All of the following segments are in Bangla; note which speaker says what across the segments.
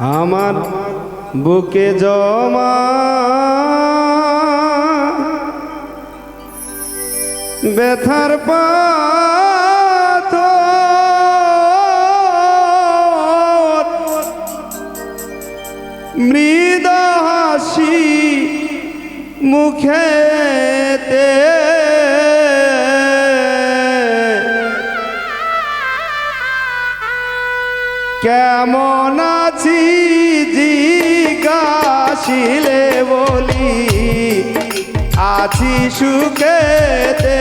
Speaker 1: আমার বুকে জমা। ব্যথার পাথ মৃদ হাসি মুখে কেমন আসিলে বলি আছি সুখেতে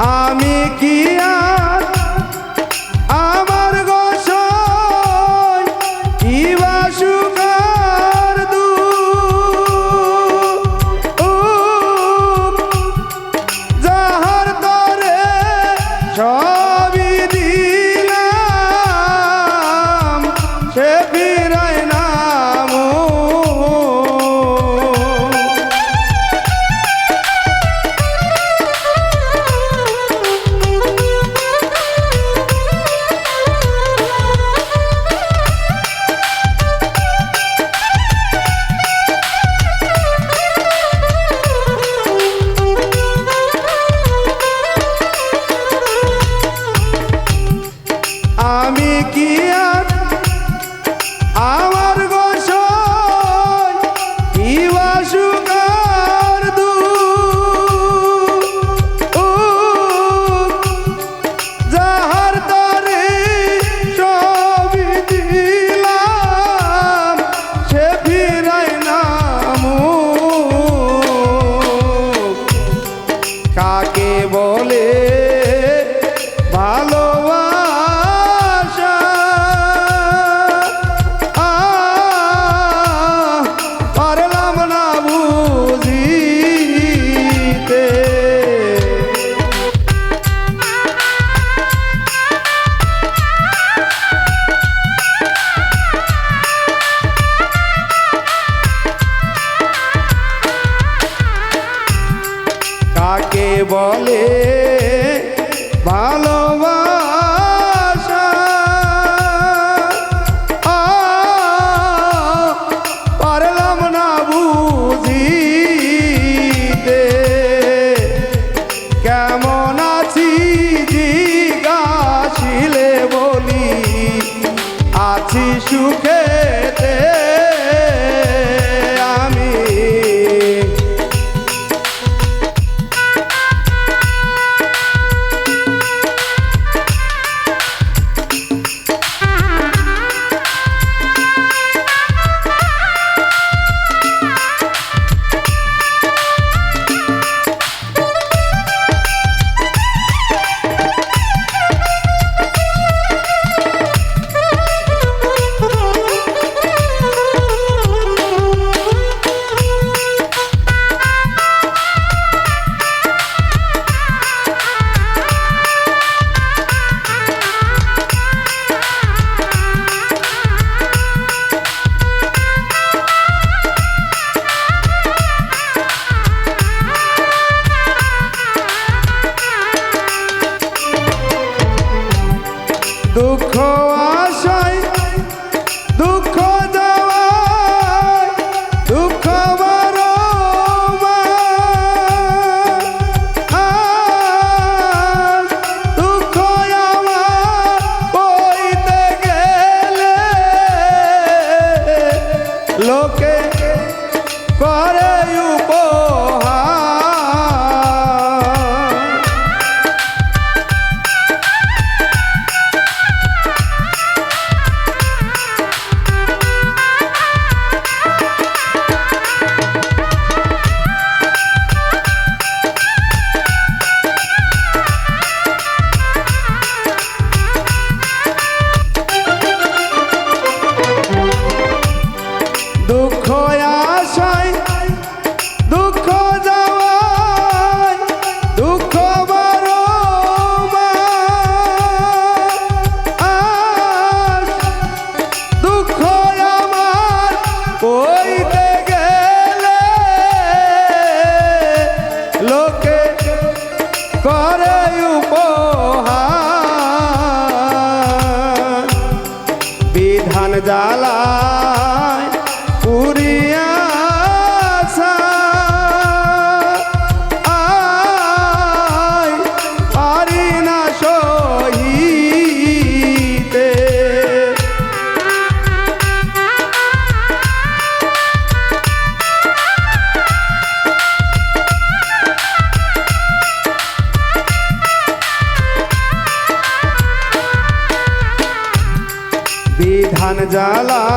Speaker 1: আমি কি আর বলে ভালোবাসা। পারলাম না বুঝিতে। কেমন আছি জিগাছিলে বলি আছি সুখেতে দুঃখ আশায় দুঃখ যাওয়ায় দুঃখ বারো দুঃখ আমার কইতে গেলে লোকে করে উপহার। জ্বালা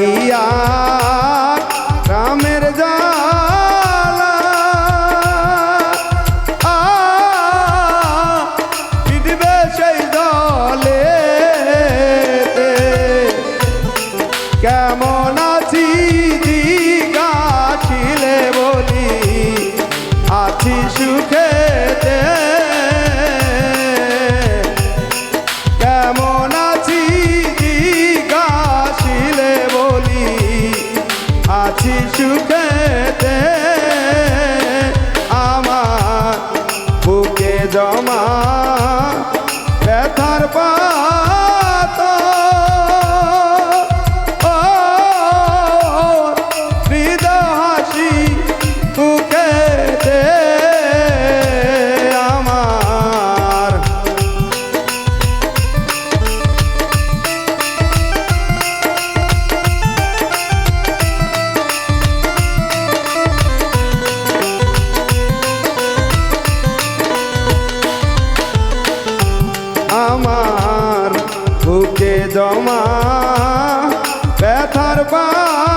Speaker 1: লাগিয়া রামের জালা পিটবে সেই দলে। কেমন আছি দিগাছিলে বলি? আছি সুখে দরবার